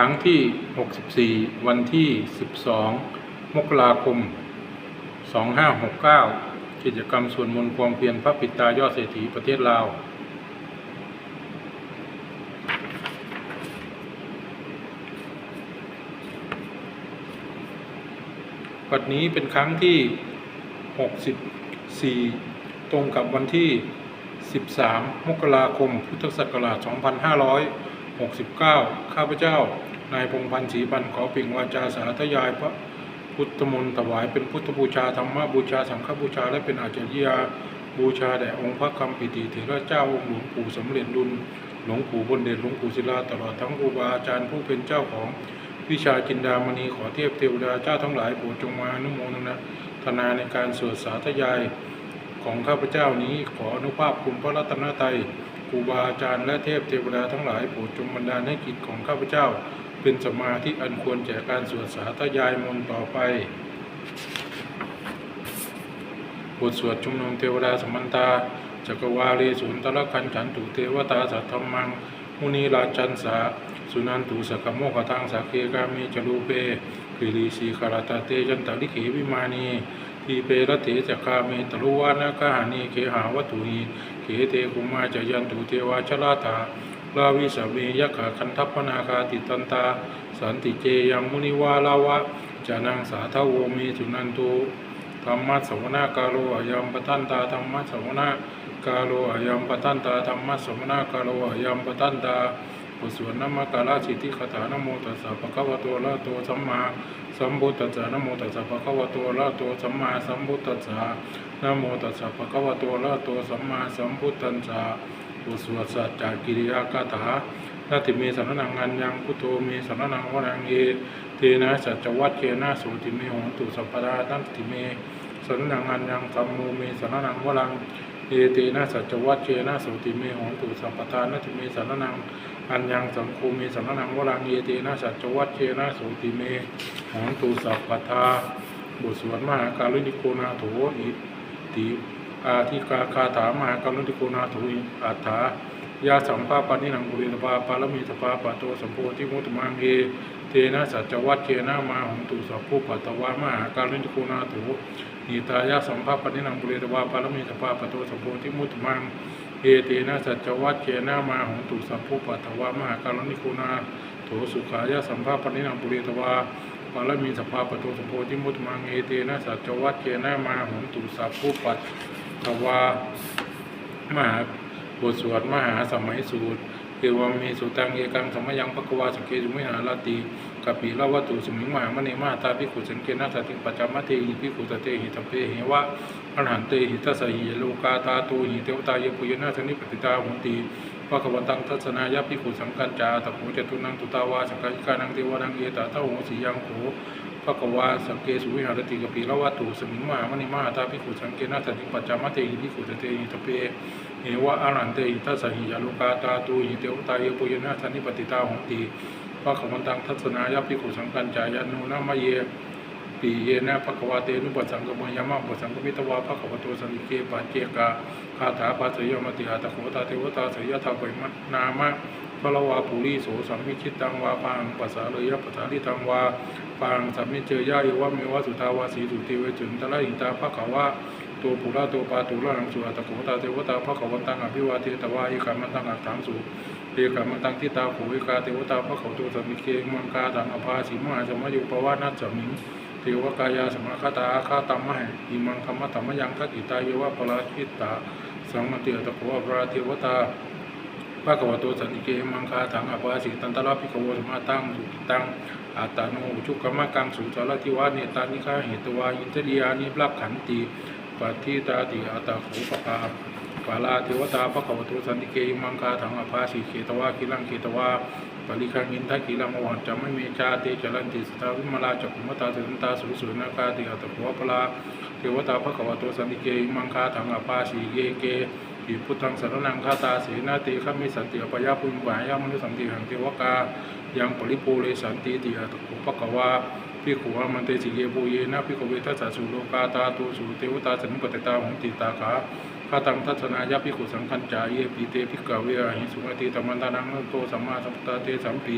ครั้งที่ 64 วันที่ 12 มกราคม 2569 กิจกรรมส่วนมนต์ความเพียรพระปิตายอดเศรษฐีประเทศลาว วันนี้เป็นครั้งที่ 64 ตรงกับวันที่ 13 มกราคม พุทธศักราช 2500 69 ข้าพเจ้านายพงพันธ์ศรีบันขอปล่งวาจาสาธยายพระพุทธมนต์ถวายเป็นพุทธบูชาธรรมบูชาสังฆบูชาและเป็นอาจารยาบูชาแด่องค์พระคำปิติเถระเจ้าองค์หลวงปู่สำเร็จดุลหลวงปู่บนเดชหลวงปู่ศิลาตลอดทั้งครูบาอาจารย์ผู้เป็นเจ้าของวิชาจินดามณีขอเทพเทวดาเจ้าทั้งหลายโปรดจงมาอนุโมทนาธนาในการสวดสาธยายของข้าพเจ้านี้ขออนุภาพคุณพระรัตนตรัย ครูบาอาจารย์และเทพเทวดาทั้งหลายโปรดจงบันดาลให้กิจของข้าพเจ้า เป็นสมาธิอันควรแก่การสวดสาธยายมนต์ต่อไปบทสวดชุมนุมเทวดาสมันตาจักรวาลีสุนทรคันฉันตุเทวตาสัทธรรมัง มุนีราชันสาสุนันตุสกโมกทังสักเคกามีจรูเปกิริสีคารตาเตจันตลิเขวิมานีทีเปรเถจักาเมตรุวานากาหานีเขหาวัตุหี ขเตกุมาจะยันตุเทวาชลาตาลาวิสเมยกขาคันทัพพนาคาติตันตา สันติเจยังมุนิวาลาวะจานังสาทาวเมสุนันตุธรรมะสวนากาโลอายมปตันตาธรรมะสวนากาโลอายมปตันตาธรรมะสวนากาโลอายมปตันตาบทสวดนมกาลาสิทธิคาถานโมตัสสะภะคะวะโตอะระหะโตสัมมาสัมพุทธัสสะนโมตัสสะภะคะวะโตอะระหะโตสัมมาสัมพุทธัสสะ นะโมตัสสะภะคะวะโตอะระหะโตสัมมาสัมพุทธัสสะบทสวดสัจจกิริยาคาถานาติเมสันนังงันยังพุทโธเมสันนังวรังเอเทนะสัจจวัตเกนะโสติเมหนตุสัพพะดานันติเมสันนังอันยังสัมมูเมสันนังวลังเอเตนะสัจวัตเชนะสุติเมหงตุสัพพทานัติเมสันนังอันยังสังคูเมสันนังวลังเอเตนะสัจวัตเชนะสุติเมหงตุสัพพทาบทสวดมหาการุณิโกนาโถอิ ติอาทิกาคาถามหาการุณิโกนาถอิอัฏฐายาสัมภาปานิหนังบุริตปาปาลมีตปาปะโตสัมโพธิมุตมังเอเทนะสัจวัตเชนะมาหงตุสัพพุปัตวามหาการุณิโกนาโถนิตายาสัมภาปนินังบุเรตวาปารมีสภาปโตสัพโพธิมุตมังเอเตนะสัจวัตเจนะมาหงตุสัพพุปัตวามหาการณิคุนาโถสุขายาสัมภาปนินังบุเรตวา ปารมีสภาปโตสัพโพธิมุตมังเอเตนะสัจวัตเจนะมาหงตุสัพพุปัตตวามหาบทสวดมหาสมัยสูตรเอวามีสุตังเอกังสมยังภควาสังเกตุมิหาลาติกัปปิลาวัตุสมิงมหามณีมาตาภิกขุสังเกนาสติปัจจามะเทหิภิกขุตเตหิตเปหิวะอรหันเตหิทัสสหิโลกาตาตูหิเทวตายปุยนาสนิปติตาหุนติ ภะคะวันตังทัศนายะภิขุสังกัญจาตะโขจตุนังตุตาวาสังกัิกานังเทวานังเอตาตะโหสียังโขภะคะวาสังเกสุวิหารติกัปปิลาวัตุสมิงมามณีมาตาภิขุสังเกนาสติปัจจามะเทหิภิขุเตหิตเปเอวะอารันเตหิทัสหิยาลุกาตาตูหิเตวตายปุยนาสันนิปติตาหงตีพระขมันตังทัศนายาภิขุสังกัญจายานุนามะเย ปีเยนะภควาเตนุปัสสังกมยามะปัสสังกมิตวาภควโตสันติเกปัจเจกาคาถาปัสยมติหาตะโขตาเทวตาสยทาเปมนามะพระวาปุริโสสัมมิชิตังวาปังปัสสาเลยปัสสาลิตังวาปังสัมมิเจยะเอวะเมวะสุทาวาสีสุเทเวจุนตะละหิตาภควาตัวปุระตัวปาตุระหังสุอัตโขตาเทวตาพระขวันตังอภิวาเทตวาเอกามันตังอัตถังสุเอกามันตังทิตาโขเอกาเทวตาพระเขาตัวสมิเคมังคาตังอภาสิมหาสมยุปวานัสสมิง เทวกายาสมาคตาอาคาตัมมะเหอิมังคัมมะตัมมะยังทักอิตาเยวะปราชิตตาสังมติอัตโขอภราเทวตาพระขวตัวสันติเกมังคาถังอภาสิตันตระพิกโวสมาตังสุตังอาตานุชุกกรรมกังสุจารติวาเนตานิฆาเหตวาอินทริยานิบลักขันติปัทิตาติอาตาโขปปาปาลาเทวตาพระขวตุสันติเกมังคาถังอภาสีเขตวาคิลังเขตวา ปริคังอินทกิลังวังจะไม่มีชาติจรันติสตาวิมลาจักขุมตาสินตาสุสุนาคาติอาตาโขปลาเทวตาพระขวตุสันติเกยมังคาถังอภาสีเยเกอิพุทธังสรนังคาตาเสนาติขมิสันติอปยาปุญญายามนุสันติหังเทวกายังปริปูเรสันติติอาตาโขปะกวาพิขูอามันเตสิเยปุเยนะพิขเวทัสสะสุโลกาตาตูสุเทวตาสันปติตาหงติตาขา คาตังทัศนายาภิกขุสังคัญจายเยปีเตภิกขเวอหิสุงอติตัมมันตานังโตสัมมาสัมพุทธาเตสัมปี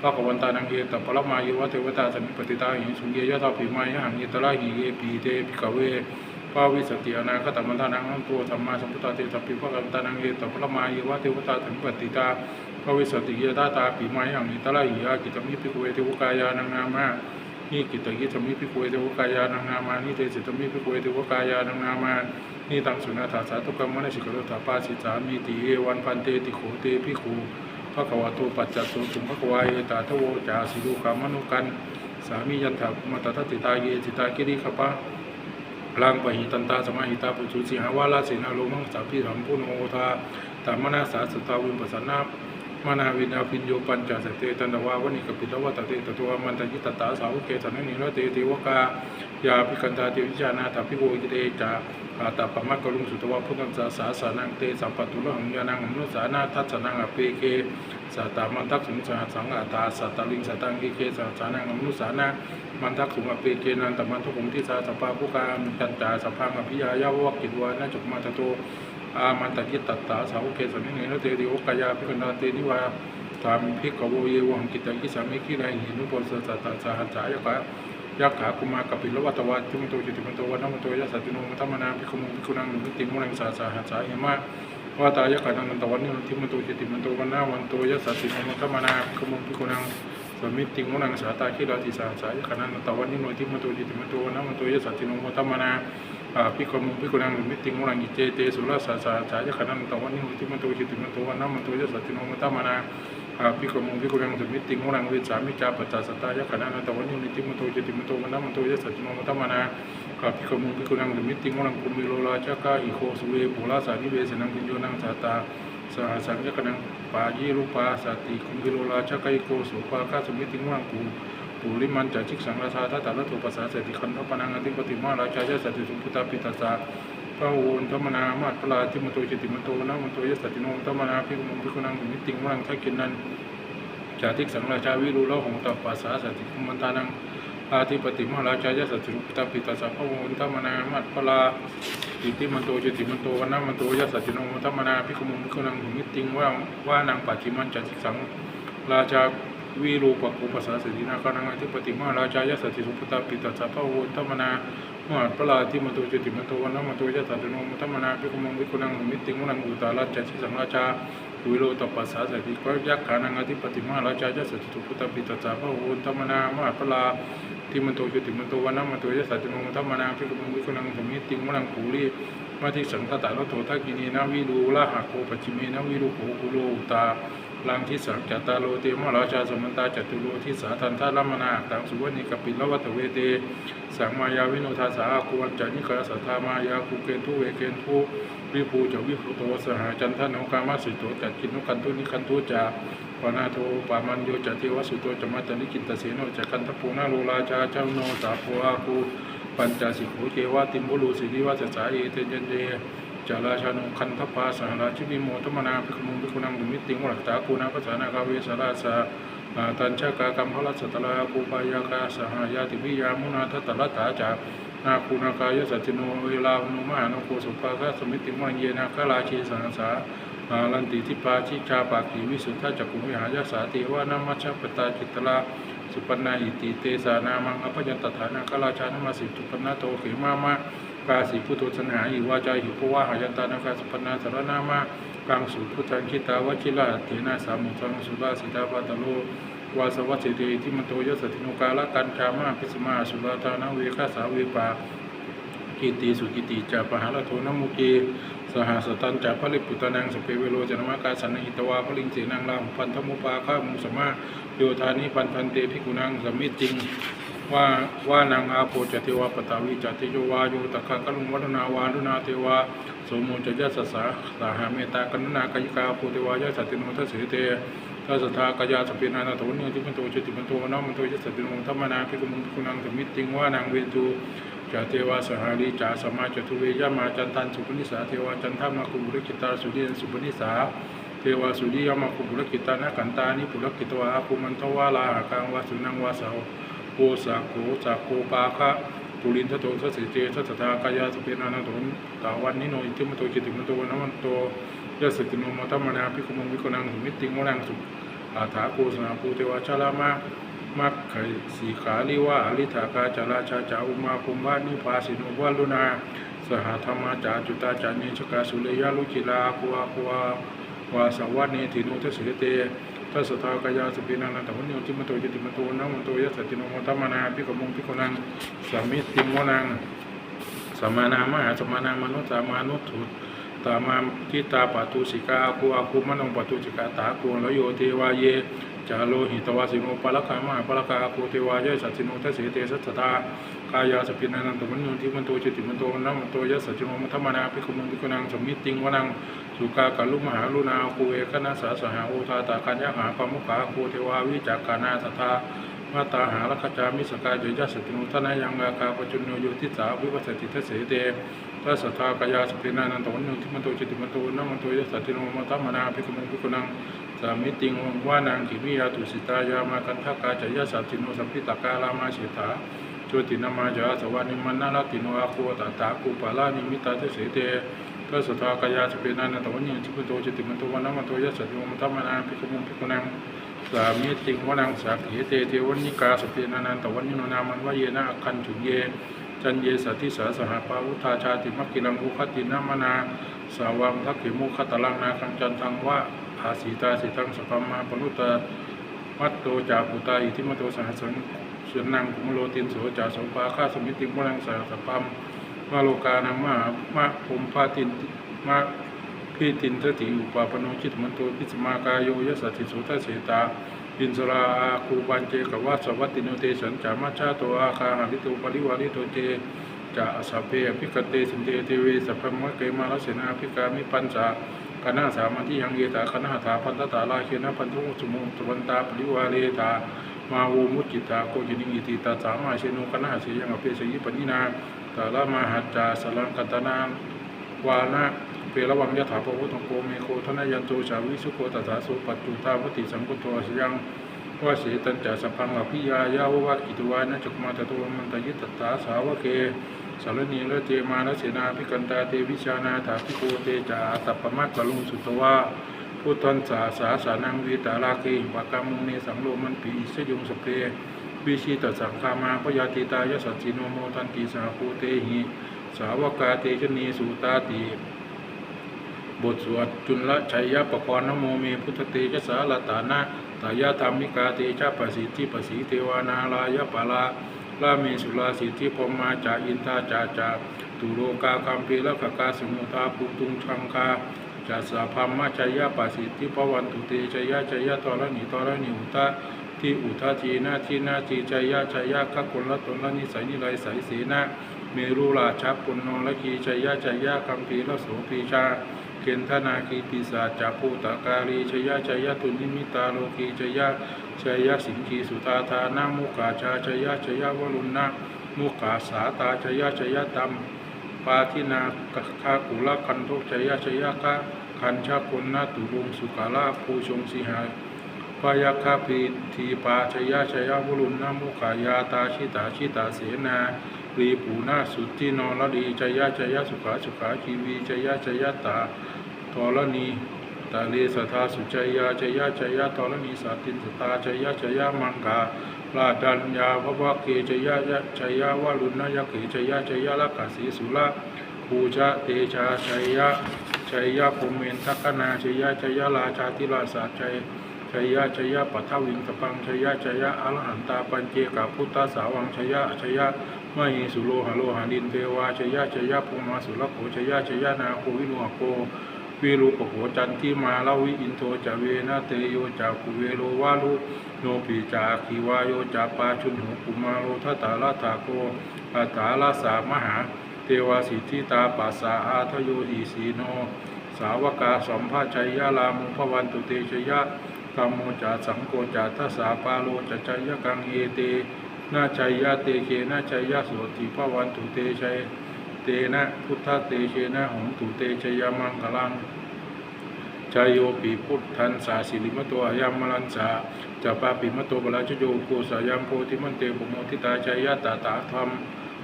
ภะคะวันตานังเยตปรมายวะเทวตาสัมมิปติตาหิสุเยยะทาภิมายะหังเยตระหิเยปีเตภิกขเวปาวิสติอนาคตมันตานังโตสัมมาสัมพุทธาเตสัมปีภะคะวันตานังเยตปรมายวะเทวตาสัมมิปติตาภวิสติเยตาตาภิมายังเยตระหิยะกิตมิภิกขเวเทวกายานังนามานี่กิตกิจมิพิโกยเทวกายานังนามานี่เตสิตมิพิโกยเทวกายานังนามา นี่ตังสุนาถาสาตุกรรมมนสิกรตาปาสิสามีติเอวันพันเตติโขเตพิคูพระกวาโตปัจจัสสุสุภควายตาทโวจาสิลูกามนุกัน สามียันถามาตทัติตาเยจิตากิริขปะลังปหิตันตาสมาหิตาปุจุสิหาวาลาเสนาโลมังสาพิรัมพุโนทาตามนาสาสตาวิมปสนา มานาวินาพิญโยปัญจสเตตันตวาวนิกปิตวตเตตตัวมันตยิตตาสาวเกสนนิโรเตติวกายาภิกันตาเทวิจานาถาภิโวจิเตจาอาตาปมักกลุงสุตวะพุทธัสสะสาสานังเตสัมปตุลหังยานังมนุสานาทัสนังอเปเกสัตตามันทักสุงสหสังอาตาสัตตลิงสัตังกิเคสัสานังมนุสานามันทักสุงอเปเกนันตมันทุกุมทิสาสปาภุกามกันจาสพังอภิยายาวกกิตวานาจุกมาตโต อามันตยิตตัตตาสาวเกสนิเนรเตติโอกายาภิกนาเตนิวาธรรมภิกขโวเยวังกิตากิสามิกิไรหินุปสสตตาสาหัสายกะยักขากุมากับปิลวัตวาทิมโตจิติมโตวันนมโตยะสัตติโนมัตมนาภิกขมุภิกขุนังมิติมุนังสาสาหัสาเหมาวาตายะขานันตวันนิทิมโตจิติมโตวันนาวันโตยะสัตติโนมัตมนาภิกขมุภิกขุนังสมิติมุนังสาตาคิราติสาสายขานันตวันนิโนทิมโตจิติมโตวันนาวันโตยะสัตติโนมัตมนา พิกขมุภิกขุนังมิติมุนังอิเจเตสุรสาสาจายขนันตวันนิมุติมันโตจิติมันโตวันนัมันโตยสัตติโนมัตตมานาอาภิกขมุภิกขุนังสมิติมุนังเวสามิจาปัจจสตายขนันตวันนิมุติมันโตจิติมันโตวันนัมันโตยสัตติโนมัตตมานาอาภิกขมุภิกขุนังสมิติมุนังคุมิโลราชกาอิโคสุเวปุราสานิเวสนังกิโยนังสาตาสหสังยขนังปายีรูปาสติคุมิโลราชกาอิโคสุปาคาสมิติมุนังกู ปุริมันจัจิกสังราชาทัตตะระโทปัสสะสติคันทปนังอธิปติมาราชายะสติสุพุตาปิตัสสะพระโอนธรรมนามาตพลาทิมโตจิติมโตนะมโตยสัตติโนธรรมนาพิกุมพิกุนังมิติงวังทักกินนันจาติกสังราชาวิรุโลหงตัปปัสสาสติคุมันตานังอาทิปติมาราชายะสติสุพุตาปิตัสสะพระโอนธรรมนามาตพลาอิติมันโตจิติมันโตวนะมันโตยสัตติโนธรรมนาพิกุมพิกุนังมิติงว่างว่านังปัจจิมันจาติกสังราชา วิรูปกุปสสสตินาคานังอธิปติมาราชายสติสุปตาปิตัสสะพะวนธรรมนามาปลาทิมโตจติมโตวันนมโตยะสัตโนมธรรมนาภิกมังภิกขุนังมิติมุนังอุตาลัจจสิสังราชาวิโรตปัสสะสติก็ยักขานังอธิปติมาราชายสติสุปตาปิตัสสะพะวนธรรมนามาปลาทิมโตจติมโตวันนมโตยะสัตโนมธรรมนาภิกมังภิกขุนังมิติมุนังภูริมาทิสังคตาลโตทักินีนาวิรูละหะโคปจิเมนาวิรูโขกุโลตา ลังทิสังจตตาโลเตมราชาสมันตาจตุโลทิสาทันทาลัมนาตังสุวรรณิกปิลวัตเวเตสังมายาวิโนทาสาคุวันจนิกาสัทธามายาคุเกนทุเวเกนทุวิภูจวิภูโตสหจันทนกามาสิโตจัดกินุกันตุนิคันตุจาปนาโทปามันโยจัติวสุโตจมัตตนิกินตเสโนจักันทปูนาโลราชาเจ้าโนสาโพอาคูปัญจสิกขุเกวาติมบุรุสิริวัสสาเอเตยันเด จาราชานุคันทปาสหราชิวิโมตมนาภิกขุมุภิกขุนังดุมิติงวัตตาคูนาภาษานาคาเวสราสาตัญชากากรรมพลัสสตลาคูปายากาสหายาติวิยามุนาทัตตลัตถาจานาคูนากายสัจจิโนเวลาหนุมานโคสุปาคาสมิติมังเยนาคาราชีสังสาอาลันติทิปาชิชาปากีวิสุทธาจักุมิหายาสาติวานามัชปตาจิตตลาสุปนาอิติเตสานามังอภยันตถานาคาราชานามาสิจุปนาโตเขมามา กาสีพุทโธสนาอิวาจาหิปวะหายันตานาคาสปนาสารนามากังสุพุทธังคิตาวชิลาเถนะสามุทังสุราสิตาปาตโลวาสวัสเตทิมโตยสติโนกาลกันชามาพิสมาสุราตานาเวคาสาเวปากิติสุกิติจาปหาลโทนมุกีสหสตันจาพระลิปุตนังสเปเวโรจนมากาสันหิตวาพลิงเสนังลาหุพันธมุปาข้ามุสมาโยธานิปันพันเตพิกุนังสมิจริง ว่าว่านางอาโปจเทวาปตาวิจติโยวาโยตะคะกลุงวัฒนาวานุนาเทวาสมุจยะสสะสาหาเมตตากรุณากายิกาโพเทวายะสัตติโนทัสสิเตทัสสทากายาสเปนานาโตเนติมันโตจติมันโตนะมันโตยะสัตติโนธรรมนาภิกขุมุภิกขุนังสมิจริงว่านางเวทูจาเทวาสหาริจาสมาจตุเวยามาจันทันสุปนิสาเทวาจันทามาคุบุรกิตาสุริยนสุปนิสาเทวาสุริยามาคุบุรกิตานะกันตานิปุรกิตวาภูมันทวาลาหากังวาสุนังวาสาว โกสาโกสาโกปาคะปุรินทโตสสิเจสัสสทากายาสเปนานาโตนตาวันนิโนอิติมโตจิติมโตวันวันโตยสสติโนมตัมมนาภิกขุมงวิโกนังหิมิติงวนังสุอาถาโกสนาภูเทวชาลามามักไขสีขาลิวาอลิธากาจาราชาจาอุมาคุมวานิพาสิโนวาลุนาสหธรรมาจาจุตาจานิชกาสุเลยาลุจิลาควาควาวาสวันีถินุทสเสเต ทัสสทากายาสุปินานันตวันโยจิมโตจิติมโตนะมโตยสสติโนมตัมมนาพิกมุงพิกนังสามิติโมนังสมานามหาสมานามนุษย์สามานุถุตามาทิตาปตุสิกาอาคูอาคูมนงปตุสิกาตาคูลโยเทวาเย จาโลหิตวาสิโนปะละกามาปะละกาอาคูเทวายสัจสิโนทัสเสเตสัสตากายาสปินานันตมันโยทิมันโตจิติมันโตนะมันโตยะสัจจิโนมัทมานาภิกขุมังภิกขุนังสมิติงวนังสุกากัลลุมหาลุนาคูเอกนาสาสหาโอทาตาคัญญหาปมุขาคูเทวาวิจักกานาสัทามาตาหาลักจามิสกายเจยสตินุทนายังอาคาปจุนโนโยทิสาวิปัสสติทัสเสเตทัสสทากายาสปินานันตวันโนทิมันโตจิติมันโตนะมันโตยสัติโนมัตตมนาภิกขุมังภิกขุนัง สามิติงวานังกิมิยาตุสิตายามากันทากาจยสติโนสัมพิตากาลามาเสถาโชตินามาจาสวานิมันนาลติโนอาคูตตาคูปาลานิมิตาทัสเสเตทัสสทากายาสปินานันตวันโนทิมันโตจิติมันโตนะมันโตยสติโนมัตตมนาภิกขุมภิกขุนังสามิติงวานังสักเขเตเทวนิกาสเปนานันตวันนิโนนามันวเยนะคันจุเยจันเยสัติสาสหปาวุธาชาติมักกิลังอุคตินามนาสาวังทักขิมุขตลังนาคังจันทังวะ อาสีตาสิทังสปัมมาปนุตตมัตโตจาปุตาอิทิมโตสหัสสังเสนังกุมโลตินโสจาสมปาคาสมิติงวนังสาสปัมมาโลกานังมามาภุมพาตินมาพิตินสติอุปาปโนจิตมันโตพิสมากายโยยสัตติสุทธเสตาอินสราอาคูปันเจกวาสวัตติโนเตสัญจามัชาโตอาคาหาริโตปริวาริโตเจจะสัพเพอภิกเตสินเตเทเวสัพพมะเกมาลเสนาภิกามิปัญจา คณะสามัญที่ยังเยตาคณะหาถาพันตตาลาเชนะพันธุสมุตวันตาปริวาเรตามาโวมุจิตาโกจินิอิติตาสามาเชนุคณะหาเสยังอเปสยิปนินาตาลามาหัจจาสลังกัตนาวานะเประวังยถาภวุตงโกเมโคทนายันโตชาวิสุโคตถาสุปัจจุตาวติสัมพุทโธสยังว่าเสตัญจสัพพังอภิยายาวะกิตวานะจักมาตตัวมันตยิตตาสาวเก สารณีละเจมานะเสนาภิกันตาเตวิชานาถาภิโกเตจาตัปปมัตตลุงสุตวาพุทธันสาสาสานังวีตาลาเกปากามุเนสังโลมันปีสยุงสเปวิชิตสังคามาพยาติตายสัจจิโนโมทันติสาภูเตหิสาวกาเตชนีสุตาติบทสวดจุลชัยยะปะกรณ์นโมเมพุทธเตชะสาลตานะตายาธรรมิกาเตชะปสิทธิปสีเทวานาลายะปาลา ลาเมสุลาสิทธิพรหมาจาอินทาจาจาตุโลกาคัมปีละกกาสมุทาปุตุงชังคาจัสสะพัมมาชัยยะปสิทธิพวันตุเตชัยยะชัยยะตระนิตระนิอุตะที่อุทาทีนาทีนาทีชัยยะชัยยะกักคนละตนละนิสัยนิไรใสยเสนาเมรุราชาปุณโนละกีชัยยะชัยยะคัมปีละโสปีชา เกณฑนาคีปีศาจจาภูตากาลีชยะชยะตุนิมิตาโลกีชยะชยะสิงคีสุตาธานามุกาชาชยะชยะวรุณนะมุกาสาตาชยะชยะตัมปาทินากคากุลคันโทชยะชยะคะคันชาปุณนาตุลุงสุกาลาภูชงสิหาปายาคาปีทีปาชยะชยะวรุณนะมุขายาตาชิตาชิตาเสนา รีปูนาสุทธินรดีชยะชยะสุขาสุขาชีวีชยะชยะตาทรณีตาเลสทาสุจยาจยะจยะทรณีสาตินสตาจยะจยะมังกาลาดัญญาภวะเกจยะยะจยะวารุณยะเกจยะจยะละกาสีสุละภูชะเตชาจยะจยะภูเมนทักนาจยะจยะราชาธิราชาจยชยะชยะปัทวิงสปังชยะชยะอรหันตาปัญเจกาพุทธสาวังชยะชยะ มหิสุโลหะโลหานินเทวาชยะชยะภูมาสุรโขชยะชยะนาโควินุโกวิรูปโขจันทิมาลาวิอินโทจเวนะเตโยจากุเวโลวาลุโนปิจาคีวาโยจาปาชุนหุกุมาโรทัตาลาตาโกอัตาลาสามหา เทวาสิทธิตาปัสสาอาทโยอีสีโน สาวกาสัมภาชัยยะลามุภวันตุเตชยะกามโมจาสังโกจาทัสสาปาโลจชัยยะกังเอเต นาชัยยะเตเคนาชัยยะโสติภวันตุเตชัยเตนะพุทธเตเชนะหงตุเตชยมังคลังชายโยปีพุทธันสาสิริมโตอายามมลันสาจะปาปิมโตบลาชโยโกสายามโพธิมันเตปโมทิตาชายยะตาตาธรรม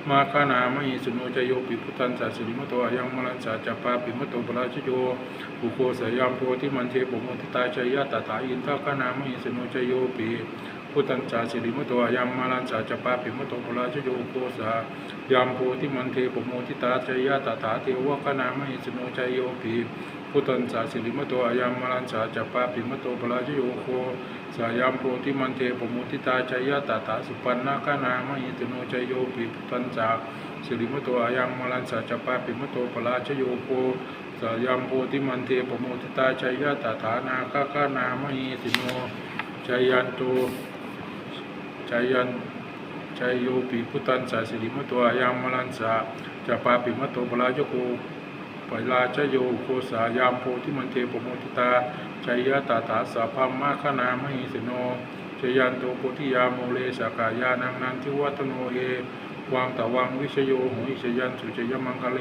มาคานามหิสุโนจโยปิพุทธันสาสิริมโตอายังมรันสาจปาปิมโตปราชโยปุโคสยามโพธิมันเทปุโมทิตาชยยะตถาอินทคานามหิสุโนจโยปิ พุทธันสาสิริมโตอายังมรันสาจปาปิมโตปราชโยโคสายามโพธิมันเทปโมทิตาชยยะตถาเทวคานามหิสโนจโยปิพุทธันสาสิริมโตอายังมรันสาจปาปิมโตปราชโยโคสายามโพธิมันเทปมุติตาชยะตถาสุปันนาคานามหิตโนชัยโยปิพุทธันจาสิริมโตอายังมลันสัจปาปิมโตปราชโยโกสายามโพธิมันเทปมุติตาชัยยะตถานาคาคานามหิติโนชัยยันโต ชัยยันชัยโยปิพุทันจาสิริมโตอายังมลันสาจะปาปิมโตปลาจโกปลาชโยโคสายามโพธิมันเทปโมทิตาชัยยะตาตาสาพพมมาคณามหิสโนชยันโตโพธิยาโมเลสกายานังนันทิวัตโนเอ วังตะวังวิชโยโหอิชยันสุจยมังคะเล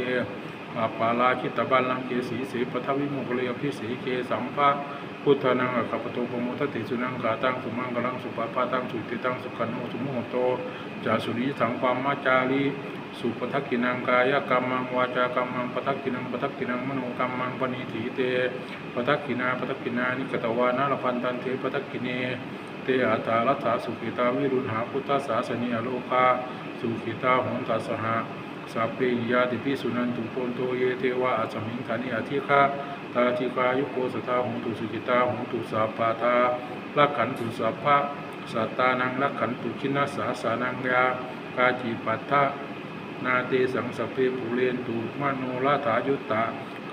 อาปาลาคิตบัลลังเกสีสีปทวิโมกเลอภิสีเกสัมภะพุทธนังอคัปโตปมทติสุนังกาตังสุมังกลังสุปปาตังสุติตังสุขันโนสุโมโตจาสุริสังความมาจารีสุปทักกินังกายกรรมังวาจากรรมังปทักกินังปทักกินังมโนกรรมังปณิถีเตปทักกินาปทักกินานิกตวานาลพันตันเทปทักกิเนเตอาตาลัตถาสุขิตาวิรุณหาพุทธศาสนิอโลคา สุขิตาหงตัสหะสัพเพยาติปิสุนันตุโพนโตเยเทวะอัจมิงธานิอธิฆาตาธิกายุโกสทาหงตุสุขิตาหงตุสัพปาทาลักขันตุสัพพะสัตตานังลักขันตุชินาสาสานังยากาจิปัตถะนาเตสังสพเพปุเรนตุมโนลาถายุตตะ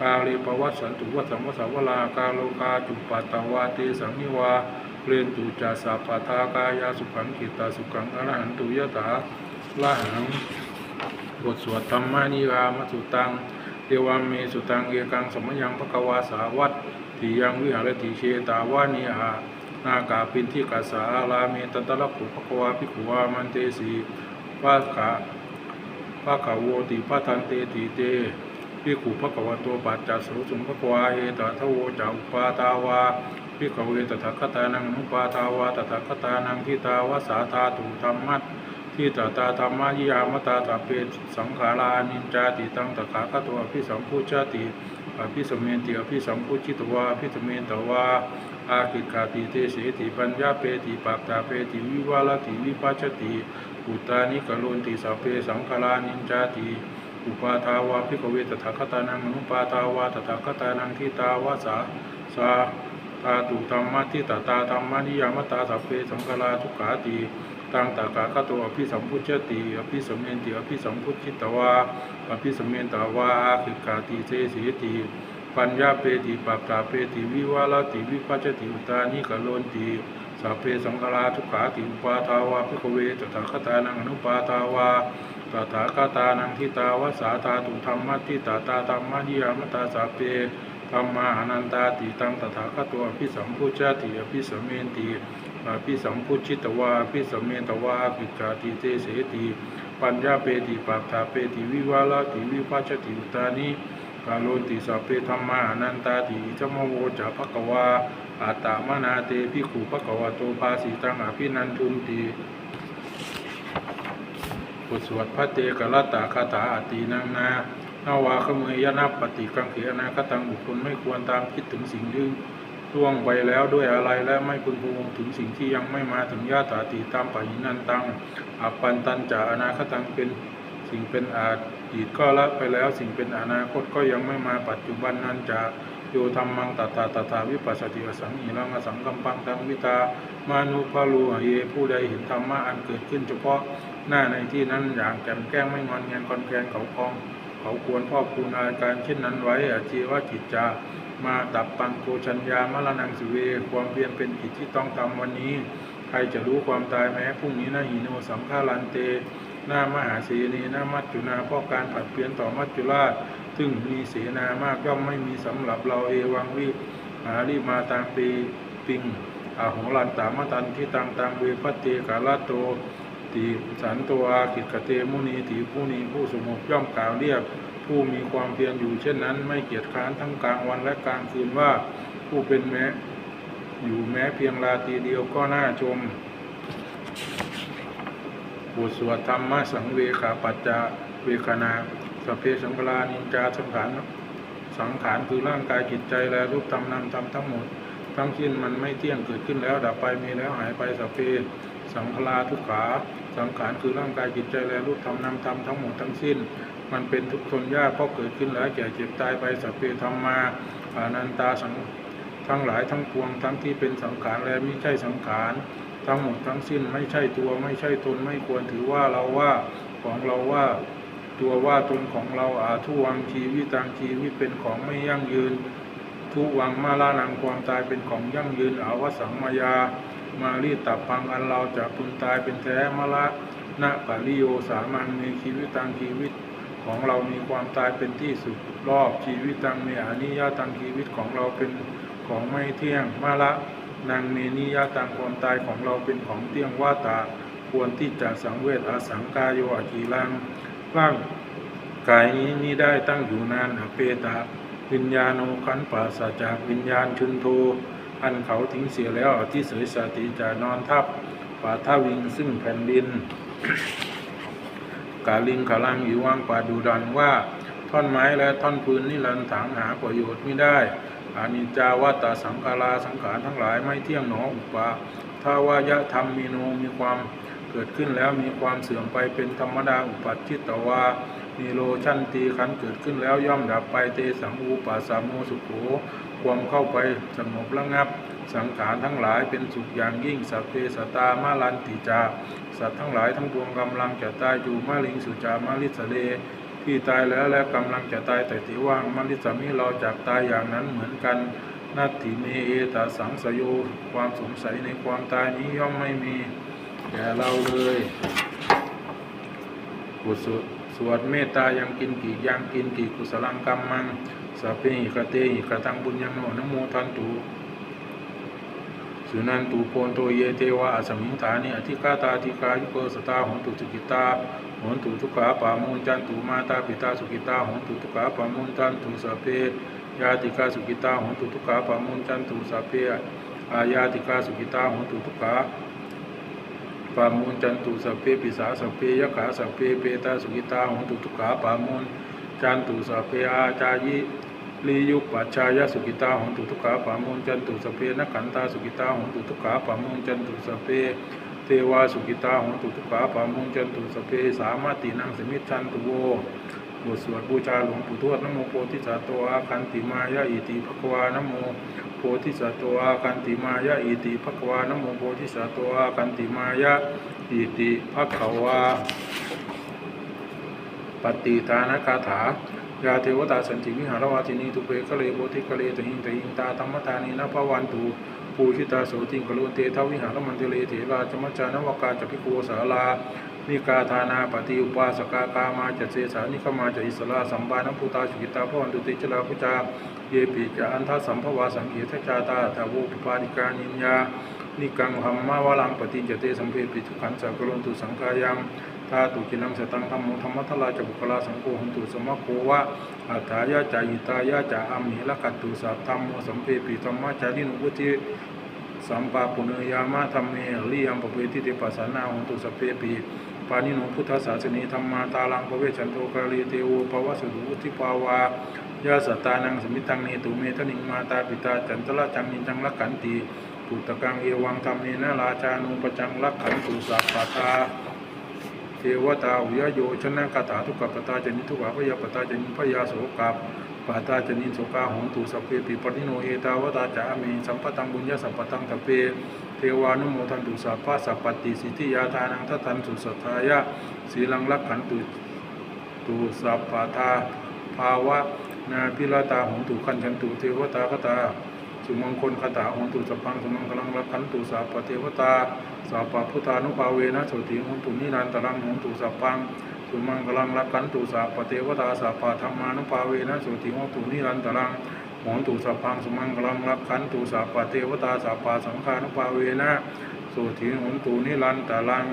กาเลปวัสสันตุวัสัมวสาวลากาโลกาจุปัตตวาเตสังนิวาเรนตุจาสาปทากายาสุขังขิตาสุขังอรหันตุยะตา ละหังบทสวดธรรมานิรามสุตังเทวามเมสุตังเอกังสมยังพระกวาสาวัตติยังวิหารติเชตาวานิอานากาปินที่กาสาลาเมตตะละขุพระกวาภิกขวามันเตสีวาขาพระขาวโวติพระทันเตติเตพิขุพระกวโตปัจจัสสุสุมพระควาเอตทโวจะอุปาตาวาพิขเวตถาคตานังนุปาตาวาตถาคตานังทิตาวาสาธาตุธรรมัต ที่ตตาธรรมายิยามตาตาเปสังขารานินจาติตังตถาคตัวอภิสัมพุชาติอภิสมเมนติอภิสัมพุชิตวาอภิสมเมนตวาอาคิกาติเตเสติปัญญาเปติปักตาเปติวิวาลติวิปัชชติอุตานิกโลนติสัพเพสังขารานินจาติอุปาทาวาภิกเวตถาคตานังอนุปาทาวาตถาคตานังทิตาวาสาสาตาตุธรรมะทิตตาธรรมะนิยามตาสัพเพสังขาราทุกขาติ ตังตากาคตโตอภิสัมพุชติอภิสมเมนติอภิสัมพุชิตวาอภิสมเมนตวาอาคิกาติเสสีติปัญญาเปติปักตาเปติวิวาลติวิปัชชติอุตานิกโลนติสัพเพสังฆราทุกขาติอุปาทาวาภิกเวตถาคตานังอนุปาทาวาตถาคตานังทิตาวาสาธาตุธรรมะทิตาตาธรรมะนิยามตาสัพเพธรรมาอนันตาติตังตถาคตวอภิสัมพุชาติอภิสมเมนติ อภิสัมพุชิตวาอภิสมเมตวาปิกาติเตเสติปัญญาเปติปัฏฐาเปติวิวาลติวิปัชติอุตานิกาโลติสัพเพธรรมานันตาติจมโวจะภควาอาตามนาเตพิขุภควโตภาสีตังอภินันทุนติบทสวดพระเตกรตาคาถาอาตีนังนานาวาขเมยยนาปฏิกังเขอนาคตังบุคคลไม่ควรตามคิดถึงสิ่งที่ ล่วงไปแล้วด้วยอะไรและไม่พึงพวงถึงสิ่งที่ยังไม่มาถึงญาตาติตามปหินันตังอัปันตันจาอนาคตังเป็นสิ่งเป็นอาดีตก็ละไปแล้วสิ่งเป็นอนาคตก็ยังไม่มาปัจจุบันนั้นจะโยธรรมังตถาตถาวิปัสสติอสังหิรังอสังกัมปังตังวิตามานุภาลูเยผู้ใดเห็นธรรมะอันเกิดขึ้นเฉพาะหน้าในที่นั้นอย่างแจ่มแก้งไม่งอนแงนคอนแกนเขาคลอง เขาควรพ่อคูณอาการเช่นนั้นไว้อาชีวจิตจา มาตับปังโกชัญญามรณังสุเว ความเพียรเป็นกิจที่ต้องทำวันนี้ ใครจะรู้ความตายแม้พรุ่งนี้นะหิโนสังฆารันเตหน้ามหาเสนีหน้ามัจจุนาเพราะการผัดเปลี่ยนต่อมัจจุราชซึ่งมีเสนามากย่อมไม่มีสำหรับเราเอวังวิหารีมาตางปีปิงอาหงลันตามตันที่ตังตังเวพัตเตกาลาโตติสันตัวอาคิกเตมุนีติผู้นีผู้สมุย่อมกล่าวเรียก ผู้มีความเพียรอยู่เช่นนั้น ไม่เกียจค้านทั้งกลางวันและกลางคืนว่าผู้เป็นแม้ อยู่แม้เพียงราตรีเดียวก็น่าชมบทสวดธรรมะสังเวขาปัจจาเวคณาสเพสังฆลานินจาสังขารสังขารคือร่างกายจิตใจและรูปธรรมนามธรรมทั้งหมด ทั้งสิ้นมันไม่เที่ยงเกิดขึ้นแล้วดับไปมีแล้วหายไปสเพ สังขลาทุกขาสังขารคือร่างกายจิตใจและรูปธรรมนามธรรมทั้งหมดทั้งสิ้น มันเป็นทุกทนยากเพราะเกิดขึ้นแล้วแก่เจ็บตายไปสัพเพธรรมาอานันตาสังทั้งหลายทั้งปวงทั้งที่เป็นสังขารและไม่ใช่สังขารทั้งหมดทั้งสิ้นไม่ใช่ตัวไม่ใช่ตนไม่ควรถือว่าเราว่าของเราว่าตัวว่าตนของเราอาทุวังชีวิตตางชีวิตเป็นของไม่ยั่งยืน ทุวังมาลานังความตายเป็นของยั่งยืนอาวสังมายา มารีตับพังอันเราจะพึงตายเป็นแท้มละนะปะริโยสามังมีชีวิตตางชีวิตของเรามีความตายเป็นที่สุดรอบชีวิตตังเมอานิยาตังชีวิตของเราเป็นของไม่เที่ยงมาละนางเมนิยาตังความตายของเราเป็นของเที่ยงว่าตาควรที่จะสังเวชอาสังกายโยอากีรังร่างกายนี้นี่ได้ตั้งอยู่นานอเปตาวิญญาโนขันปราจากวิญญาณชุนโท อันเขาทิ้งเสียแล้วที่เสยสติจะนอนทับป่าท่าวิงซึ่งแผ่นดิน กาลิงขาลังอยู่ว่างป่าดูดันว่าท่อนไม้และท่อนปืนนิรันถางหาประโยชน์ไม่ได้อานิจจาวัตตสังขาราสังขารทั้งหลายไม่เที่ยงหนออุปาถ้าวายะธรรมมีโนมีความเกิดขึ้นแล้วมีความเสื่อมไปเป็นธรรมดาอุปัชิตตวามีโลชันตีขันเกิดขึ้นแล้วย่อมดับไปเตสังอูปาสามโมสุโข ความเข้าไปสงบระงับ สังขารทั้งหลายเป็นสุขอย่างยิ่งสัพเพสตามาลันติจา สัตว์ทั้งหลายทั้งปวงกำลังจะตายอยู่มาลิงสุจามาลิสเลที่ตายแล้วและกำลังจะตายแต่ที่ว่างมาลิสามิเราจากตายอย่างนั้นเหมือนกันนัตถิเมเอตาสังสโยความสงสัยในความตายนี้ย่อมไม่มีแก่เราเลยบทสวดสวดเมตตายังกินกี่ยังกินกี่กุศลังกรรมัง สัพเพหิกเตหิกตังบุญยังโนนโมทันตุสุนันตุโพนโตเยเทวะอสมิงฐานิอธิกาตาธิกายุโกสตาหนตุสุกิตาหนตุทุกขาปามุนจันตุมาตาปิตาสุกิตาหนตุทุกขาปามุนจันตุสัพเพยาติกาสุกิตาหนตุทุกขาปามุนจันตุสัพเพอายาติกาสุกิตาหนตุทุกขาปามุนจันตุสัพเพปิสาสพเพยขาสพเพเปตาสุกิตาหนตุทุกขาปามุนจันตุสัพเพอาจายิ ลียุปัชายสุกิตาหนตุทุกขาปามุนจันตุสเพนักขันตาสุกิตาหนตุทุกขาปามุนจันตุสเพเทวาสุกิตาหงตุทุกขาปามุงจันตุสเพสามารตินังสมิชันตุโวบทสวดบูชาหลวงปู่ทวดนโมโพธิสัตว์อาคันติมายะอิติภควานโมโพธิสัตว์อาคันติมายะอิติภควานโมโพธิสัตว์อาคันติมายะอิติภควาปฏิทานคาถา ยาเทวตาสันติวิหารวาทินีตุเปคะเลโบธิคะเลตหิงตหิงตาธรรมตานีนภวันตุปูชิตาโสติงกลุนเตทวิหารมันเทเลเถราจมัจจานวกาจพิโกสาลานิกาธานาปฏิอุปาสกากามาจัเสสานิขมาจัอิสลาสัมบานพุตาสุกิตาพวันตุติจลาพุจาเยปิจาอันทัสสัมภวาสังเกตจาตาทาวุปปาริกานิญญานิกังหัมมาวลังปฏิจเตสัมเพปิทุขันสักกรุนตุสังกายัง ทาตุกินังสตังธรรมโมธรรมทลาจะบุคลาสังโฆหันตุสมะโควะอัฏฐายาจายิตายาจาอามิละกัตตุสัพธรรมโมสัมเพปิธรรมะจารินุวุติสัมปาปุเนยามะธรรมเมริยัมปเวทิเตปัสสนาหันตุสัพเพปิปานิโนพุทธศาสนีธรรมาตาลังปเวชันโตกาลีเตโอภวสุวุติปาวายาสตานังสมิตังเนตุเมทนิงมาตาปิตาจันตละจังนิจังละกันติปุตตะกังเอวังธรรมเนนะราชานุปจังลักขันตุสัพพะทา เทวตาวิยโยชนะคาถาทุกขปตาจนิทุกขพยาปตาจนิพยาโสกับปาตาจนิโสกาหงตุสัพเพปิปนิโนเอตาวตาจามิสัมปตังบุญญาสัพพตังทเปเทวานุโมทันตุสัพพะสัพปติสิทธิยาทานังทัตันสุสัทธายะสีลังลักขันตุตุสัพพะทาภาวะนาพิลาตาหงตุขันชันตุเทวตาคตา สุมงคลคาถาหนตุสัพพังสุมังคลังรักขันตุสัพพเทวตาสัพพพุทธานุภาเวนะโสติหนตุนิรันตรังหนตุสัพพังสุมังคลังรักขันตุสัพพเทวตาสัพพธรรมานุภาเวนะโสติหนตุนิรันตรังหนตุสัพพังสุมังคลังรักขันตุสัพพเทวตาสัพพสังฆานุภาเวนะโสติหนตุนิรันตรัง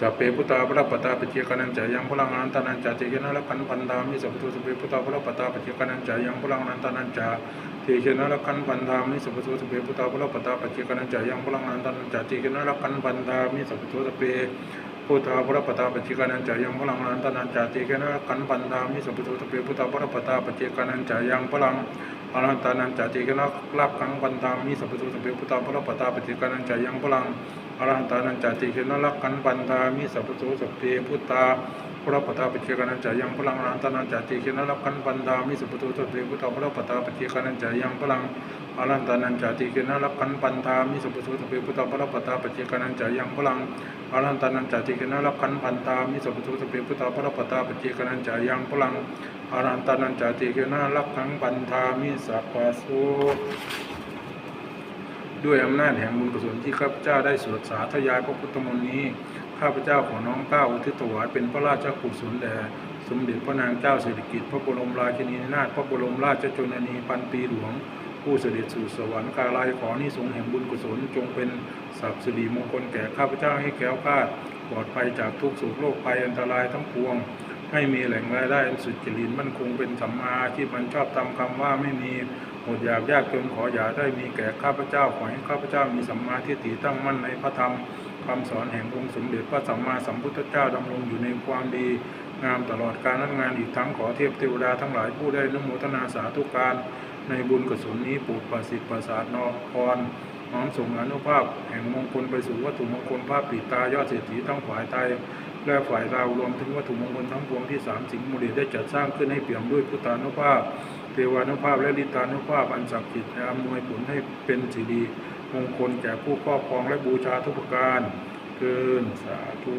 สัพเพพุทธาพระปตาปเจกันันจายังพลังอนันตานันจาเจยนะละขันพันธามิสัพพุทธสัพเพพุทธาพระปตาปเจกันันจายังพลังอนันตานันจาเทเชนะรักขันปันธามิสัพพะโสสพเพพุทธาพระปตาปัจเจกนันจายังพลังนันตันจาติเชนะรักขันปันธามิสัพพะโสสพเพพุทธาพระปตาปัจเจกนันจายังพลังนันตันจาติเชนะรักขันปันธามิสัพพะโสสพเพพุทธาพระปตาปัจเจกนันจายังพลังอนันตานันจติเชนะรักขันปันธามิสัพพะโสสพเพพุทธาพระปตาปัจเจกนันจายังพลังอรหันตานันจติเชนะรักขันปันธามิสัพพะโสสพเพพุทธาพระปตาปเจกานันจายังพลังอรันตานันจติเขนะรักขันปันดามิสุปตุตเตพุทธาพระปตาปเจกานันจายังพลังอรันตานันจติเขนะรักขันปันดามิสุปตุตเตพุทธาพระปตาปเจกานันจายังพลังอรันตานันจติเขนะรักขันปันดามิสุปตุตเตพุทธาพระปตาปเจกานันจายังพลังอ อรันตานันจติเขนะรักขันปันดามิสัพพะโสด้วยอำนาจแห่งบุญกุศลที่ข้าพเจ้าได้สวดสาธยายพระพุทธมนต์นี้ ข้าพเจ้าขอน้อมเก้าอุทิศถวายเป็นพระราชกุศลแด่สมเด็จพระนางเจ้าสิริกิติ์พระบรมราชินีนาถพระบรมราชชนนีพันปีหลวง ผู้เสด็จสู่สวรรค์กาลายขอนิสงแห่งบุญกุศลจงเป็นสัพสิริมงคลแก่ข้าพเจ้าให้แก้วคลาปลอดภัยจากทุกโศกโรคภัยอันตรายทั้งปวง ให้มีแหล่งรายได้สุจริตมั่นคงเป็นสัมมาอาชีพมันชอบตามคำว่าไม่มีอดอยากยากจนขออย่าได้มีแก่ข้าพเจ้าขอให้ข้าพเจ้ามีสัมมาทิฏฐิตั้งมั่นในพระธรรมคำสอนแห่งองค์สมเด็จพระสัมมาสัมพุทธเจ้าดำรงอยู่ในความดีงามตลอดการนั้นงานอีกทั้งขอเทพเทวดาทั้งหลายผู้ได้นโมทนาสาธุการในบุญกุศลนี้ปลูกประสิทธิ์ประสาทนอพรน้อมส่งอนุภาพ แห่งมงคลไปสู่วัตถุมงคลภาพปีตายอดเศรษฐีทั้งฝ่ายไทย และฝ่ายเรารวมถึงวัตถุมงคลทั้งปวงที่สามสิงห์มุรีได้จัดสร้างขึ้นให้เปี่ยมด้วยพุทธานุภาพ เทวานุภาพและลิตานุภาพอันศักดิ์สิทธิ์อำนวยผลให้เป็นสิริมงคลแก่ผู้ครอบครองและบูชาทุกประการเกินสาธุ